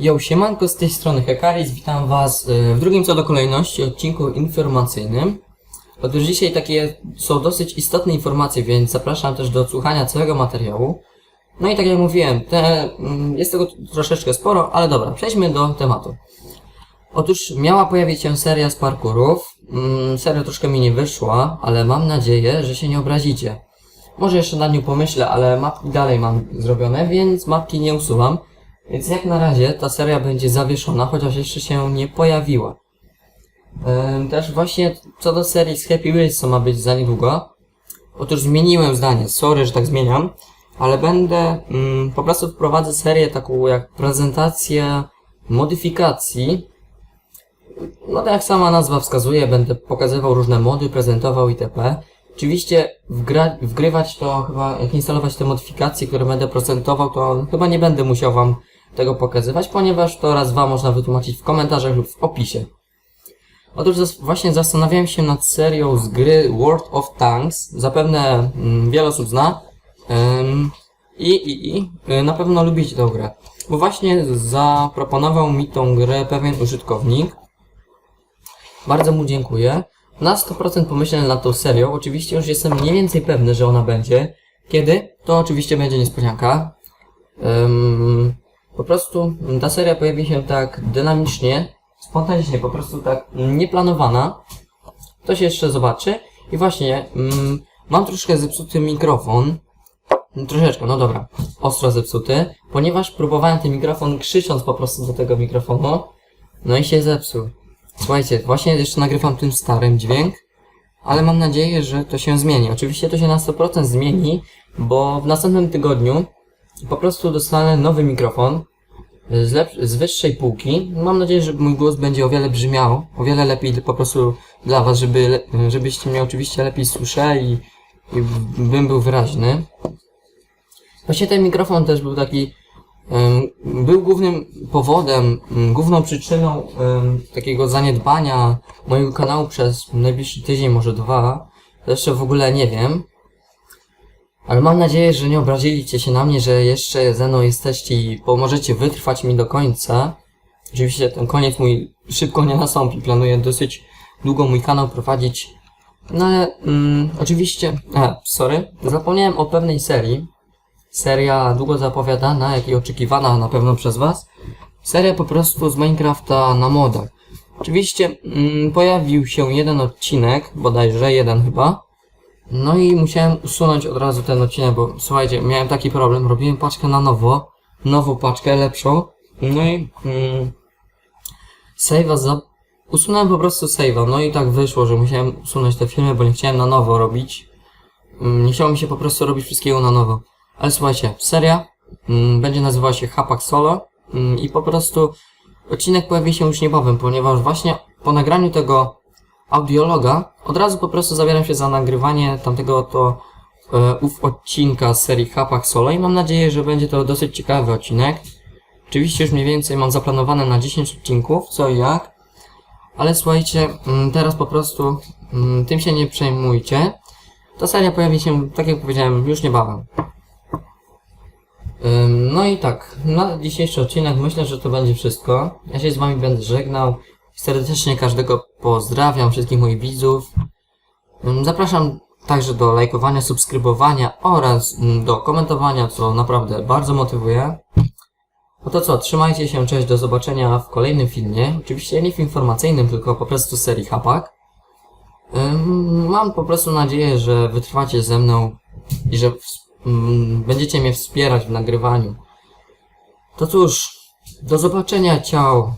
Yo, siemanko, z tej strony Hekaris, witam was e, w drugim co do kolejności odcinku informacyjnym. Otóż dzisiaj takie są dosyć istotne informacje, więc zapraszam też do odsłuchania całego materiału. No i tak jak mówiłem, te, mm, jest tego troszeczkę sporo, ale dobra, przejdźmy do tematu. Otóż miała pojawić się seria z parkurów. Mm, seria troszkę mi nie wyszła, ale mam nadzieję, że się nie obrazicie. Może jeszcze nad nią pomyślę, ale mapki dalej mam zrobione, więc mapki nie usuwam. Więc jak na razie ta seria będzie zawieszona, chociaż jeszcze się nie pojawiła. Ym, Też właśnie co do serii z Happy Wheels, co ma być za niedługo. Otóż zmieniłem zdanie, sorry, że tak zmieniam, ale będę mm, po prostu wprowadzę serię taką jak prezentację modyfikacji. No tak jak sama nazwa wskazuje, będę pokazywał różne mody, prezentował itp. Oczywiście wgra, wgrywać to chyba, jak instalować te modyfikacje, które będę prezentował, to chyba nie będę musiał wam tego pokazywać, ponieważ to raz dwa można wytłumaczyć w komentarzach lub w opisie. Otóż właśnie zastanawiałem się nad serią z gry World of Tanks. Zapewne mm, wiele osób zna. Ym, I, i, i y, na pewno lubicie tę grę. Bo właśnie zaproponował mi tą grę pewien użytkownik. Bardzo mu dziękuję. Na 100% pomyślę nad tą serią. Oczywiście już jestem mniej więcej pewny, że ona będzie. Kiedy? To oczywiście będzie niespodzianka. Ym, po prostu ta seria pojawi się tak dynamicznie, spontanicznie, po prostu tak nieplanowana. To się jeszcze zobaczy. I właśnie, mm, mam troszkę zepsuty mikrofon. Troszeczkę, no dobra. Ostro zepsuty. Ponieważ próbowałem ten mikrofon krzycząc po prostu do tego mikrofonu. No i się zepsuł. Słuchajcie, właśnie jeszcze nagrywam tym starym dźwięk. Ale mam nadzieję, że to się zmieni. Oczywiście to się na 100% zmieni, bo w następnym tygodniu po prostu dostanę nowy mikrofon z, z wyższej półki. Mam nadzieję, że mój głos będzie o wiele brzmiał, o wiele lepiej po prostu dla was, żeby, żebyście mnie oczywiście lepiej słyszeli i bym był wyraźny. Właśnie ten mikrofon też był taki, był głównym powodem, em, główną przyczyną takiego zaniedbania mojego kanału przez najbliższy tydzień, może dwa. Jeszcze w ogóle nie wiem. Ale mam nadzieję, że nie obraziliście się na mnie, że jeszcze ze mną jesteście i pomożecie wytrwać mi do końca. Oczywiście ten koniec mój szybko nie nastąpi. Planuję dosyć długo mój kanał prowadzić. No ale mm, oczywiście... A, sorry. Zapomniałem o pewnej serii. Seria długo zapowiadana, jak i oczekiwana na pewno przez was. Seria po prostu z Minecrafta na modach. Oczywiście mm, pojawił się jeden odcinek, bodajże jeden chyba. No i musiałem usunąć od razu ten odcinek, bo słuchajcie, miałem taki problem, robiłem paczkę na nowo, nową paczkę, lepszą, no i mm, save'a za... usunąłem po prostu save'a, no i tak wyszło, że musiałem usunąć te filmy, bo nie chciałem na nowo robić, mm, nie chciało mi się po prostu robić wszystkiego na nowo, ale słuchajcie, seria mm, będzie nazywała się Hapak Solo mm, i po prostu odcinek pojawi się już niebawem, ponieważ właśnie po nagraniu tego audiologa, od razu po prostu zabieram się za nagrywanie tamtego oto e, ów odcinka z serii Hapak Solo i mam nadzieję, że będzie to dosyć ciekawy odcinek. Oczywiście już mniej więcej mam zaplanowane na 10 odcinków, co i jak. Ale słuchajcie, mm, teraz po prostu tym się nie przejmujcie. Ta seria pojawi się, tak jak powiedziałem, już niebawem. No i tak, na dzisiejszy odcinek myślę, że to będzie wszystko. Ja się z wami będę żegnał. Serdecznie każdego pozdrawiam, wszystkich moich widzów. Zapraszam także do lajkowania, subskrybowania oraz do komentowania, co naprawdę bardzo motywuje. No to co, trzymajcie się, cześć, do zobaczenia w kolejnym filmie. Oczywiście nie w informacyjnym, tylko po prostu serii Hapak. Mam po prostu nadzieję, że wytrwacie ze mną i że będziecie mnie wspierać w nagrywaniu. To cóż, do zobaczenia, ciao.